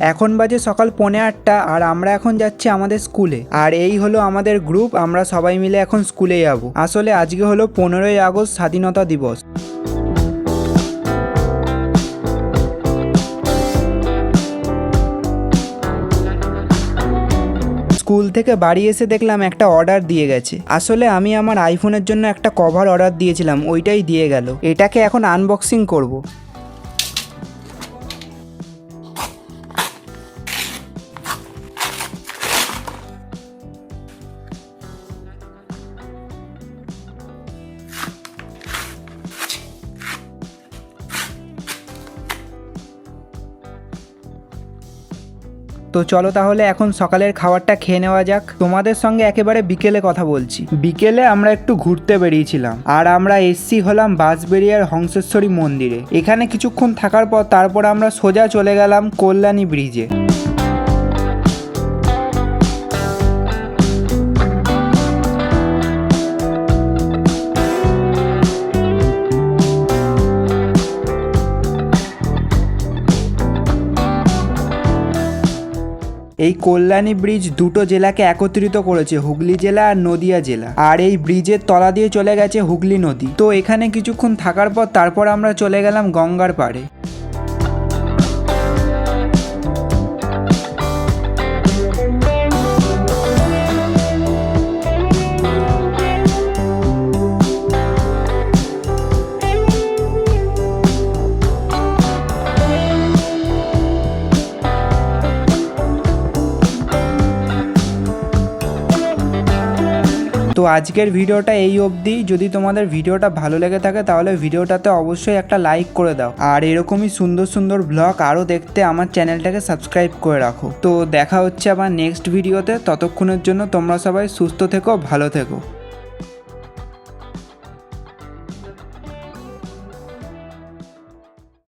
এখন বাজে সকাল পৌনে আটটা আর আমরা এখন যাচ্ছি আমাদের স্কুলে। আর এই হলো আমাদের গ্রুপ, আমরা সবাই মিলে এখন স্কুলে যাব। আসলে আজকে হলো পনেরোই আগস্ট, স্বাধীনতা দিবস। স্কুল থেকে বাড়ি এসে দেখলাম একটা অর্ডার দিয়ে গেছে। আসলে আমি আমার আইফোনের জন্য একটা কভার অর্ডার দিয়েছিলাম, ওইটাই দিয়ে গেল। এটাকে এখন আনবক্সিং করব। তো চলো তাহলে এখন সকালের খাবারটা খেয়ে নেওয়া যাক। তোমাদের সঙ্গে একেবারে বিকেলে কথা বলছি। বিকেলে আমরা একটু ঘুরতে বেরিয়েছিলাম। আর আমরা এসছি হলাম বাঁশবেরিয়ার হংসেশ্বরী মন্দিরে। এখানে কিছুক্ষণ থাকার পর তারপর আমরা সোজা চলে গেলাম কল্যাণী ব্রিজে। এই কল্যাণী ব্রিজ দুটো জেলাকে একত্রিত করেছে, হুগলি জেলা আর নদিয়া জেলা। আর এই ব্রিজের তলা দিয়ে চলে গেছে হুগলি নদী। তো এখানে কিছুক্ষণ থাকার পর তারপর আমরা চলে গেলাম গঙ্গার পাড়ে। তো আজকের ভিডিওটা এই অবধি। যদি তোমাদের ভিডিওটা ভালো লেগে থাকে, তাহলে ভিডিওটাতে অবশ্যই একটা লাইক করে দাও। আর এরকমই সুন্দর সুন্দর ব্লগ আরও দেখতে আমার চ্যানেলটাকে সাবস্ক্রাইব করে রাখো। তো দেখা হচ্ছে আবার নেক্সট ভিডিওতে ততক্ষণের জন্য তোমরা সবাই সুস্থ থেকো, ভালো থেকো।